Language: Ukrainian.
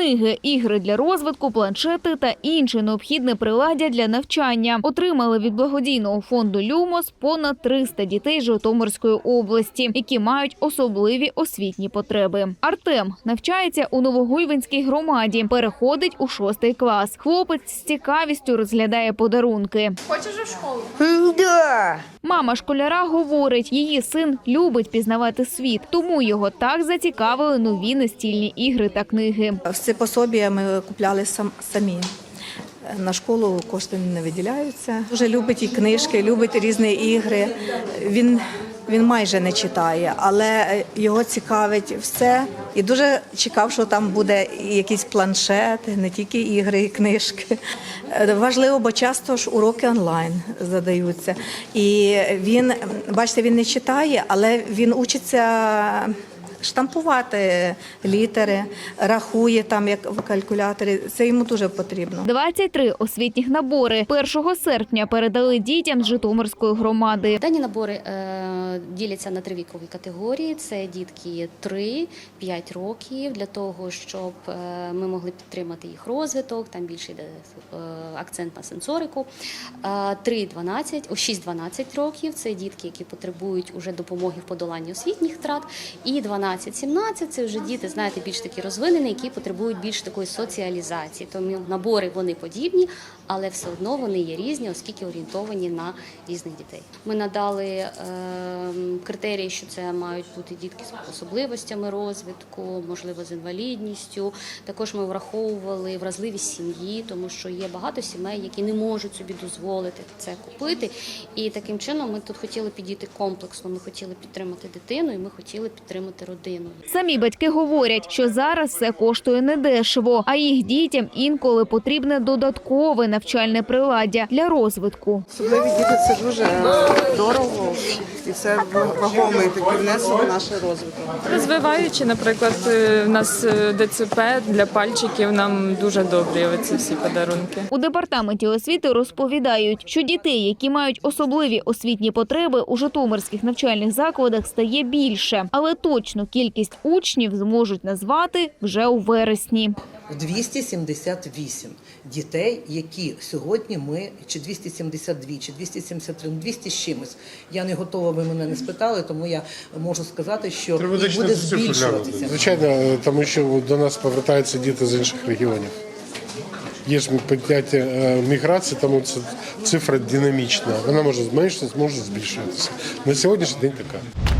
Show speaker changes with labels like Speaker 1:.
Speaker 1: Книги, ігри для розвитку, планшети та інше необхідне приладдя для навчання отримали від благодійного фонду Люмос понад 300 дітей Житомирської області, які мають особливі освітні потреби. Артем навчається у Новогуйвинській громаді, переходить у шостий клас. Хлопець з цікавістю розглядає подарунки.
Speaker 2: Да.
Speaker 1: Мама школяра говорить, її син любить пізнавати світ, тому його так зацікавили нові настільні ігри та книги.
Speaker 2: Все пособія ми купляли сам, самі. На школу кошти не виділяються. Дуже любить і книжки, любить різні ігри. Він, він майже не читає, але його цікавить все. І дуже чекав, що там буде якийсь планшет, не тільки ігри і книжки. Е, Важливо, бо часто ж уроки онлайн задаються. І він, бачите, він не читає, але він учиться штампувати літери, рахує там як в калькуляторі. Це йому дуже потрібно.
Speaker 1: 23 освітніх набори 1 серпня передали дітям з Житомирської громади.
Speaker 3: Дані набори е, діляться на три вікові категорії: це дітки 3-5 років для того, щоб е, ми могли підтримати їх розвиток. Там більше йде е, акцент на сенсорику. Е, 3-12, о 6-12 років це дітки, які потребують уже допомоги в подоланні освітніх втрат. І 12-17 це вже діти, знаєте, більш такі розвинені, які потребують більш такої соціалізації. Тому набори вони подібні, але все одно вони є різні, оскільки орієнтовані на різних дітей. Ми надали е, критерії, що це мають бути дітки з особливостями розвитку, можливо, з інвалідністю. Також ми враховували вразливість сім'ї, тому що є багато сімей, які не можуть собі дозволити це купити. І таким чином ми тут хотіли підійти комплексно. Ми хотіли підтримати дитину, і ми хотіли підтримати родину.
Speaker 1: Самі батьки говорять, що зараз все коштує недешево, а їх дітям інколи потрібне додаткове навчальне приладдя для розвитку.
Speaker 4: Особливі діти це дуже дорого і це вагомий такий внесок в наш розвиток.
Speaker 5: Розвиваючи, наприклад, е, в нас е, ДЦП для пальчиків нам дуже добрі оці всі подарунки.
Speaker 1: У департаменті освіти розповідають, що дітей, які мають особливі освітні потреби, у житомирських навчальних закладах стає більше, але точну кількість учнів зможуть назвати вже у вересні.
Speaker 6: 278 дітей, які сьогодні ми, чи 272, чи 273, ну 200 з чимось. Я не готова, ви мене не спитали, тому я можу сказати, що їх буде збільшуватися.
Speaker 7: Звичайно, тому що до нас повертаються діти з інших регіонів. Є ж поняття е, міграції, тому це цифра динамічна. Вона може зменшитися, може збільшуватися. На сьогоднішній день така.